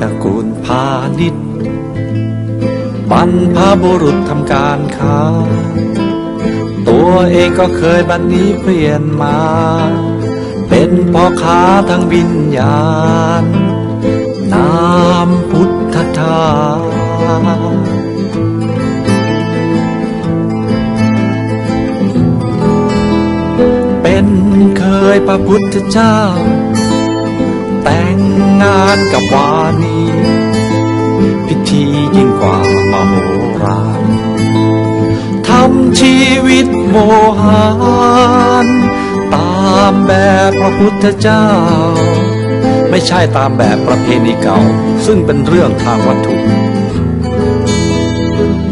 ตระกูลพาณิชย์บรรพบุรุษทำการค้า ตัวเองก็เคยบันนี้เปลี่ยนมา เป็นพ่อค้าทั้งวิญญาณ นามพุทธทาสเป็นเคยพระพุทธเจ้า แต่ง งานกับวานีพิธียิ่งกว่ามโหฬารทำชีวิตโมหานตามแบบพระพุทธเจ้า ไม่ใช่ตามแบบประเพณีเก่า ซึ่งเป็นเรื่องทางวัตถุ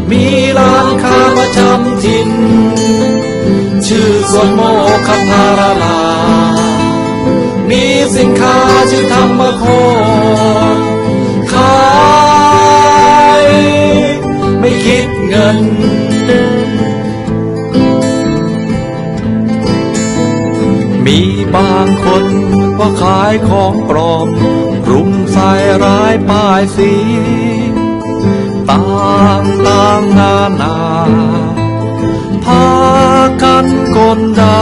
มีร้านค้าประจำถิ่นชื่อสวนโมคคพา สินค้าชื่อธรรมโคขายไม่คิดเงิน มีบางคนว่าขายของปลอมรุมใส่ร้ายป้ายสีต่างต่างนานาพากันกลดา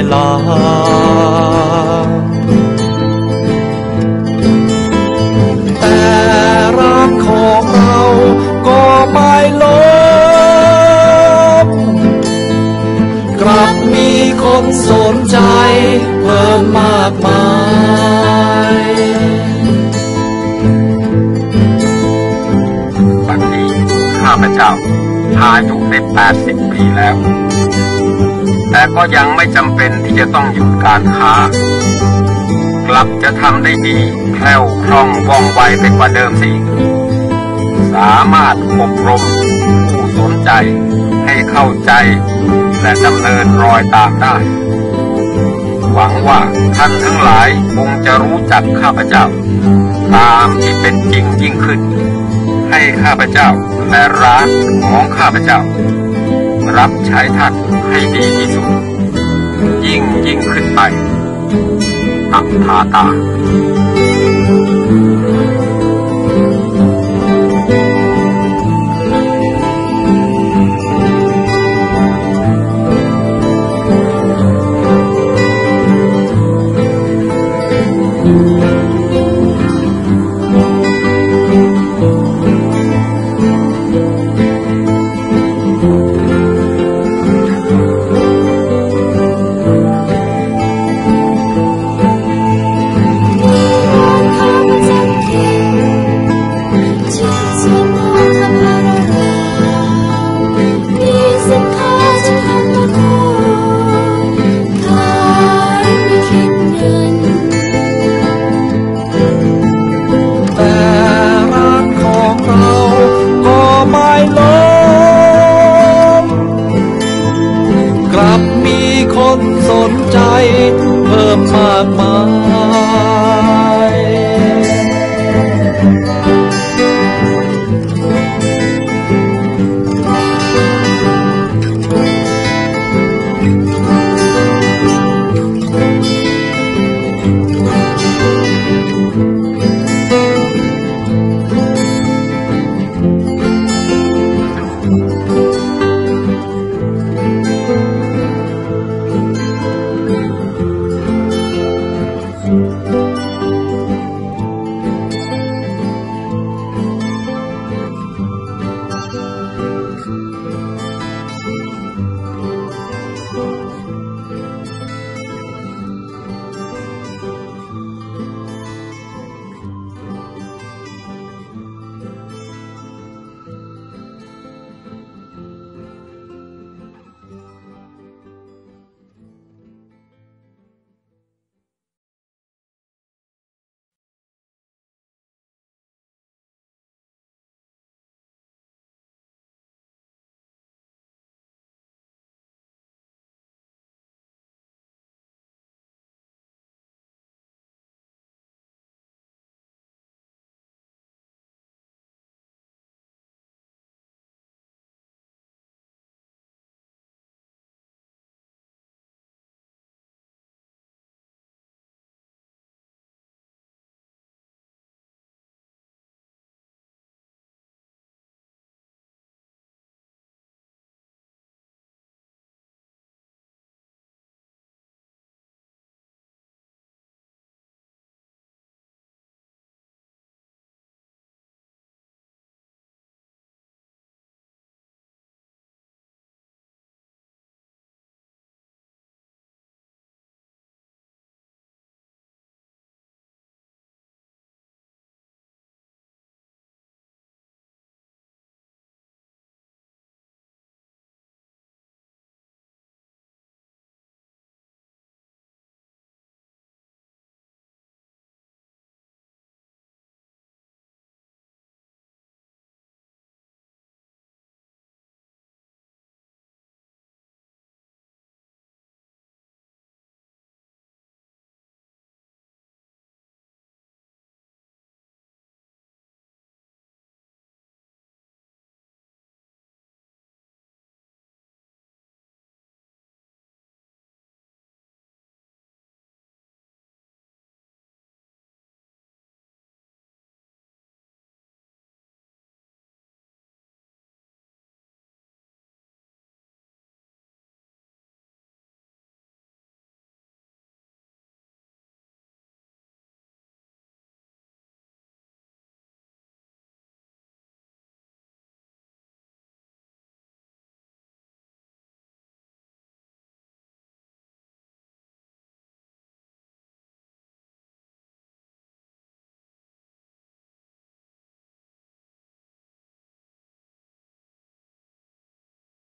ายลาแต่ร้านของเราก็ไม่ลบกลับมีคนสนใจเพิ่มมากมายบัดนี้ข้าพเจ้าอายุได้แปดสิบปีแล้ว แต่ก็ยังไม่จำเป็นที่จะต้องหยุดการค้า กลับจะทำได้ดีแคล่วคล่องว่องไวไปกว่าเดิมสิสามารถอบรมผู้สนใจให้เข้าใจและดำเนินรอยตามได้ หวังว่าท่านทั้งหลายคงจะรู้จักข้าพเจ้า ตามที่เป็นจริงยิ่งขึ้น ให้ข้าพเจ้าและร้านของข้าพเจ้า รับใช้ท่านให้ดีที่สุด ยิ่งยิ่งขึ้นไปอัพาตา นใจเพิ่มมากมาย